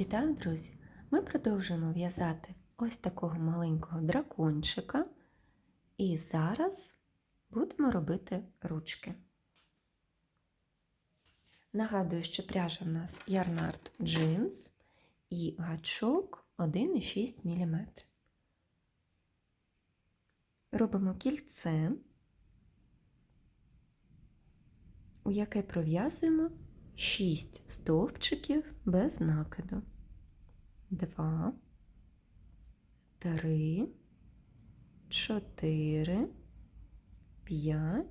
Вітаю, друзі! Ми продовжуємо в'язати ось такого маленького дракончика, і зараз будемо робити ручки. Нагадую, що пряжа в нас Ярнард Jeans і гачок 1,6 мм. Робимо кільце, у яке пров'язуємо 6 стовпчиків без накиду. 2, 3, 4, 5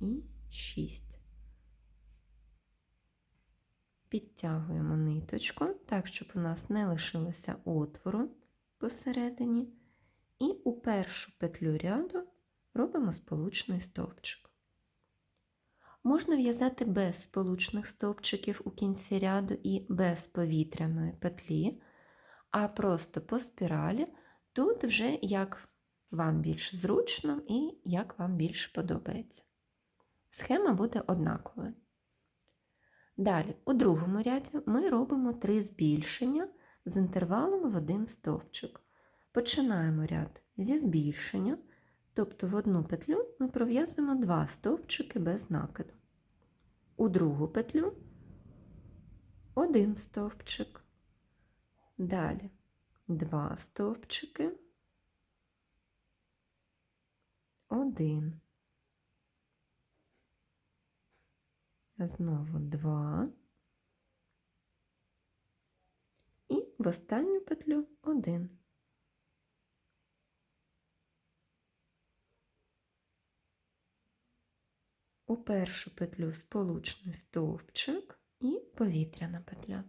і 6. Підтягуємо ниточку так, щоб у нас не лишилося отвору посередині. І у першу петлю ряду робимо сполучний стовпчик. Можна в'язати без сполучних стовпчиків у кінці ряду і без повітряної петлі, а просто по спіралі, тут вже як вам більш зручно і як вам більше подобається. Схема буде однаковою. Далі, у другому ряді ми робимо три збільшення з інтервалом в один стовпчик. Починаємо ряд зі збільшення, тобто в одну петлю ми пров'язуємо два стовпчики без накиду. У другу петлю один стовпчик. Далі два стовпчики, один. Знову два. І в останню петлю один. У першу петлю сполучний стовпчик і повітряна петля.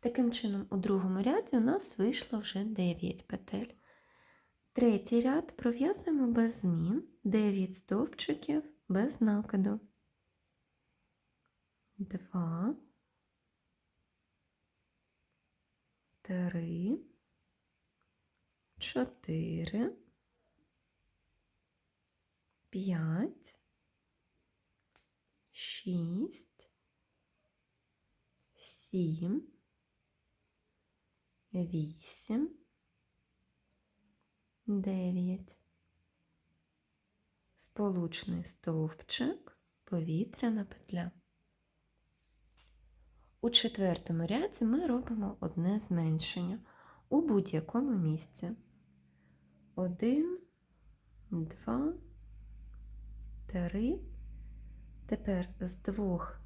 Таким чином, у другому ряді у нас вийшло вже 9 петель. Третій ряд пров'язуємо без змін 9 стовпчиків без накиду. 2, 3, 4, 5, 6, 7, 8, 9. Сполучний стовпчик, повітряна петля. У четвертому ряді ми робимо одне зменшення у будь-якому місці. Один, два, три. Тепер з двох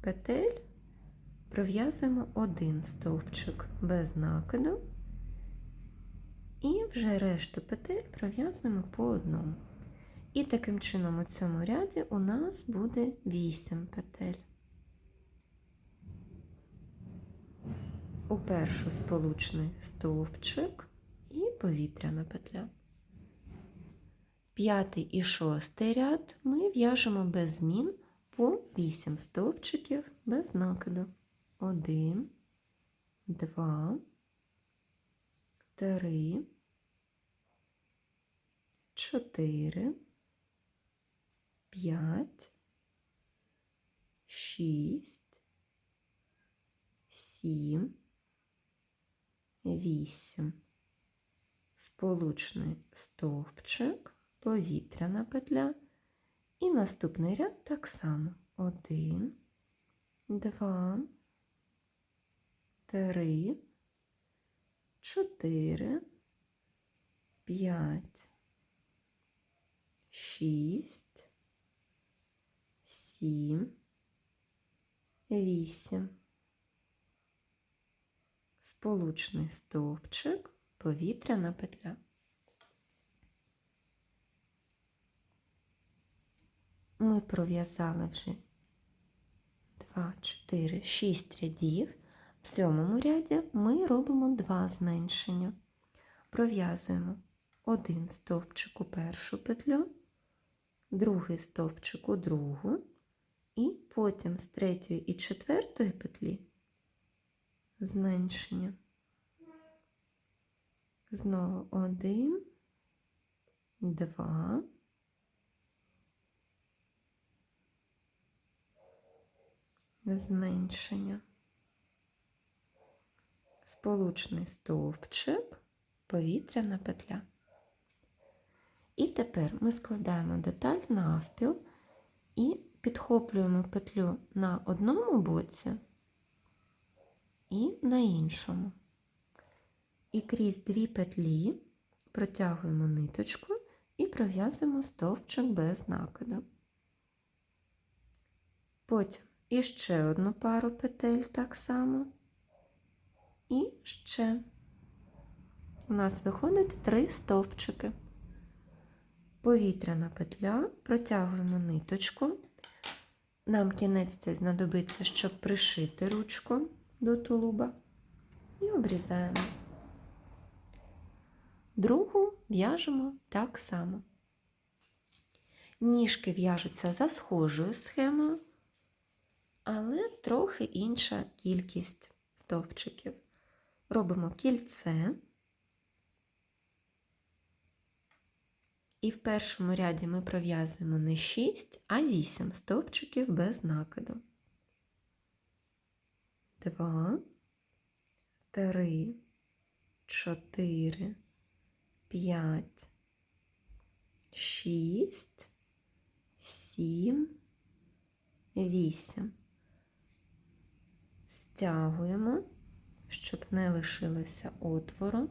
петель пров'язуємо один стовпчик без накиду і вже решту петель пров'язуємо по одному. І таким чином у цьому ряді у нас буде 8 петель. У першу сполучний стовпчик і повітряна петля. П'ятий і шостий ряд ми в'яжемо без змін по 8 стовпчиків без накиду. 1, 2, 3, 4, 5, 6, 7, 8. Сполучний стовпчик повітряна петля. І наступний ряд так само. Один, два, три, чотири, п'ять, шість, сім, вісім. Сполучний стовпчик, повітряна петля. Ми пров'язали вже 2, 4, 6 рядів. В сьомому ряді ми робимо два зменшення. Пров'язуємо один стовпчик у першу петлю, другий стовпчик у другу, і потім з третьої і четвертої петлі зменшення. Знову один, два. Зменшення. сполучний стовпчик, повітряна петля. І тепер ми складаємо деталь навпіл і підхоплюємо петлю на одному боці і на іншому. І крізь дві петлі протягуємо ниточку і пров'язуємо стовпчик без накиду. Потім іще одну пару петель так само. І ще. У нас виходить три стовпчики. Повітряна петля, протягуємо ниточку. Нам кінець цей знадобиться, щоб пришити ручку до тулуба. І обрізаємо. Другу в'яжемо так само. Ніжки в'яжуться за схожою схемою, але трохи інша кількість стовпчиків. Робимо кільце. І в першому ряді ми пров'язуємо не 6, а 8 стовпчиків без накиду. 2, 3, 4, 5, 6, 7, 8. Стягуємо, щоб не лишилося отвору.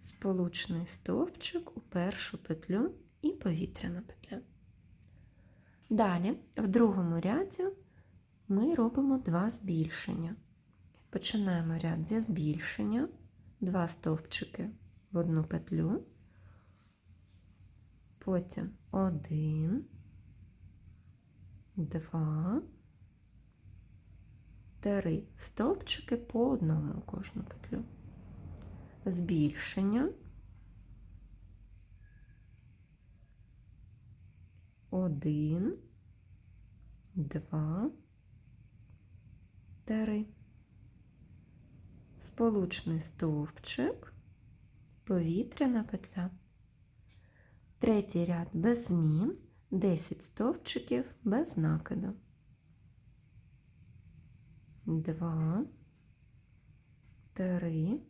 Сполучний стовпчик у першу петлю і повітряна петля. Далі, в другому ряді, ми робимо два збільшення. Починаємо ряд зі збільшення, два стовпчики в одну петлю, потім один, два, три стовпчики по одному кожну петлю. Збільшення. Один, два, три. Сполучний стовпчик, повітряна петля. Третій ряд без змін, 10 стовпчиків без накиду. Два, три,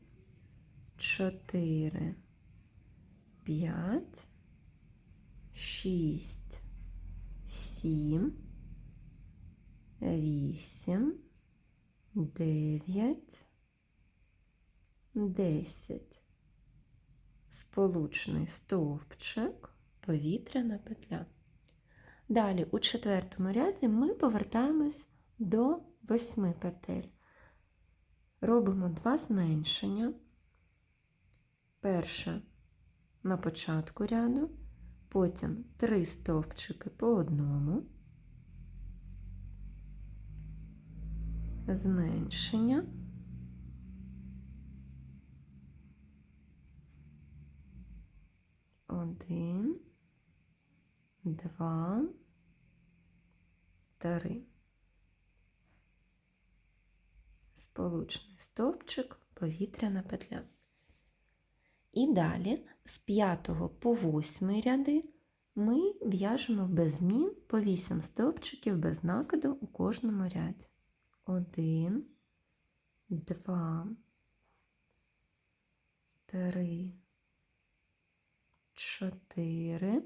чотири, п'ять, шість, сім, вісім, дев'ять, десять. Сполучний стовпчик, повітряна петля. Далі у четвертому ряді ми повертаємось до восьми петель. Робимо два зменшення. Перше на початку ряду, потім три стовпчики по одному, зменшення. Один, два, три. Сполучний стовпчик, повітряна петля. І далі з 5 по 8 ряди ми в'яжемо без змін по 8 стовпчиків без накиду у кожному ряді. 1, 2, 3, 4,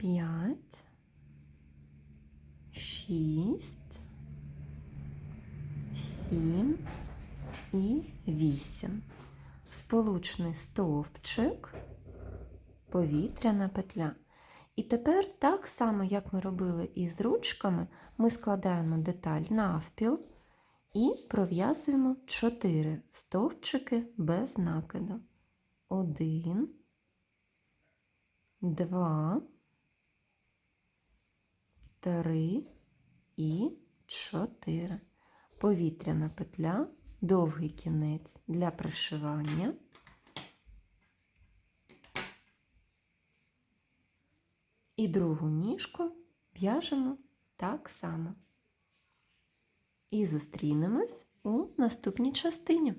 5, 6, 7 і 8. Сполучний стовпчик, повітряна петля. І тепер, так само, як ми робили із ручками, ми складаємо деталь навпіл і пров'язуємо 4 стовпчики без накиду. 1, 2, 3 і 4. Повітряна петля довгий кінець для пришивання. І другу ніжку в'яжемо так само. І зустрінемось у наступній частині.